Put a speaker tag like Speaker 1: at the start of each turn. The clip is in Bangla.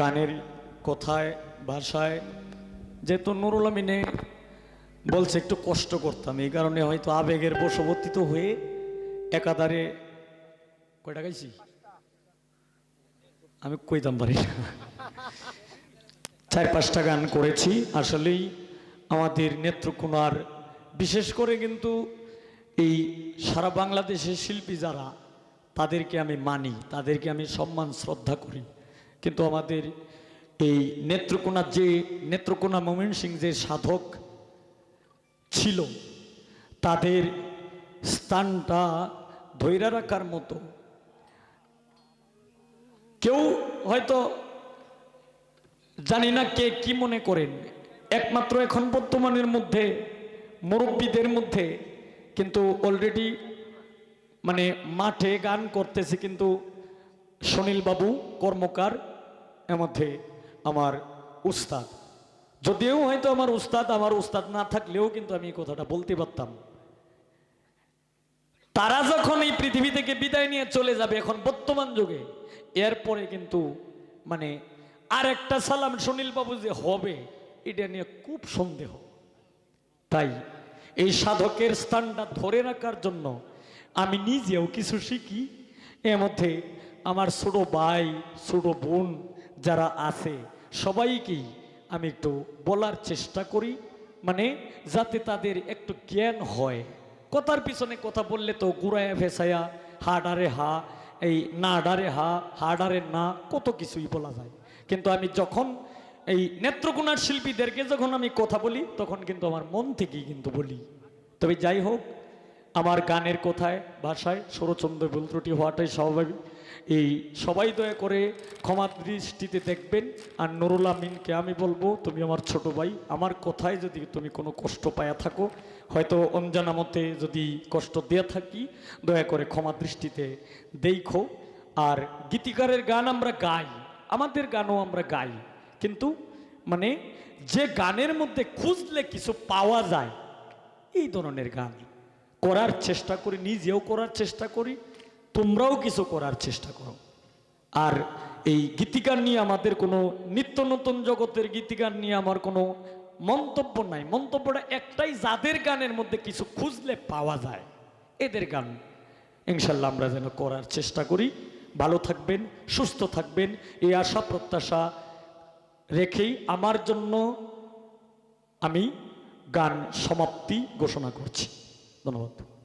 Speaker 1: গানের কথায়, ভাষায়। যেহেতু নুরুল আমিনে বলছে, একটু কষ্ট করতাম। এই কারণে হয়তো আবেগের বশবর্তিত হয়ে একাধারে কয়টা গাইছি? আমি কইতাম পারি চার পাঁচটা গান করেছি। আসলেই আমাদের নেত্রকোনার, বিশেষ করে কিন্তু এই সারা বাংলাদেশের শিল্পী যারা, তাদেরকে আমি মানি, তাদেরকে আমি সম্মান, শ্রদ্ধা করি। কিন্তু আমাদের এই নেত্রকোনার যে, নেত্রকোনা মোমেন সিং যে সাধক ছিল, তাদের স্থানটা ধৈর্য রাখার মতো। কেউ হয়তো জানি না কে কি মনে করেন, একমাত্র এখন বর্তমানের মধ্যে, মুরব্বীদের মধ্যে, কিন্তু অলরেডি মানে মাঠে গান করতেছে কিন্তু সুনীল বাবু কর্মকার। এর মধ্যে আমার উস্তাদ। যদিও হয়তো আমার উস্তাদ আমার উস্তাদ না থাকলেও কিন্তু আমি এই কথাটা বলতে পারতাম। তারা যখন এই পৃথিবী থেকে বিদায় নিয়ে চলে যাবে এখন বর্তমান যুগে, এরপরে কিন্তু মানে আর একটা সালাম সুনীল বাবু যে হবে, এটা নিয়ে খুব সন্দেহ। তাই এই সাধকের স্থানটা ধরে রাখার জন্য আমি নিজেও কিছু শিখি। এর মধ্যে আমার ছোট ভাই, ছোট বোন যারা আছে, সবাইকেই আমি একটু বলার চেষ্টা করি। মানে যাতে তাদের একটু জ্ঞান হয়। কথার পিছনে কথা বললে তো গুড়ায়া ভেসায়া হা ডারে হা, এই না ডারে হা হা ডারে না, কত কিছুই বলা যায়। কিন্তু আমি যখন এই নেত্রকোনার শিল্পীদেরকে যখন আমি কথা বলি, তখন কিন্তু আমার মন থেকেই কিন্তু বলি। তবে যাই হোক আমার গানের কথায়, ভাষায়? সুরচন্দ্র ভুল ত্রুটি হওয়াটাই স্বাভাবিক। এই সবাই দয়া করে ক্ষমা দৃষ্টিতে দেখবেন। আর নুরুল আমিনকে আমি বলব, তুমি আমার ছোট ভাই, আমার কথায় যদি তুমি কোনো কষ্ট পায়া থাকো, হয়তো অঞ্জানা মতে যদি কষ্ট দেয়া থাকি, দয়া করে ক্ষমা দৃষ্টিতে দেখো। আর গীতিকারের গান আমরা গাই, আমাদের গানও আমরা গাই। কিন্তু মানে যে গানের মধ্যে খুঁজলে কিছু পাওয়া যায়, এই ধরনের গান। করার চেষ্টা করি, নিজেও করার চেষ্টা করি, তোমরাও কিছু করার চেষ্টা করো। আর এই গীতিকার নিয়ে আমাদের কোনো নিত্য নতুন জগতের গীতিকার নিয়ে আমার কোনো মন্তব্য নাই। মন্তব্যটা একটাই, যাদের গানের মধ্যে কিছু খুঁজলে পাওয়া যায়, এদের গান। ইনশাল্লাহ আমরা যেন করার চেষ্টা করি। ভালো থাকবেন, সুস্থ থাকবেন এই আশা প্রত্যাশা রেখেই আমার জন্য আমি গান সমাপ্তি ঘোষণা করছি। Dona Rota.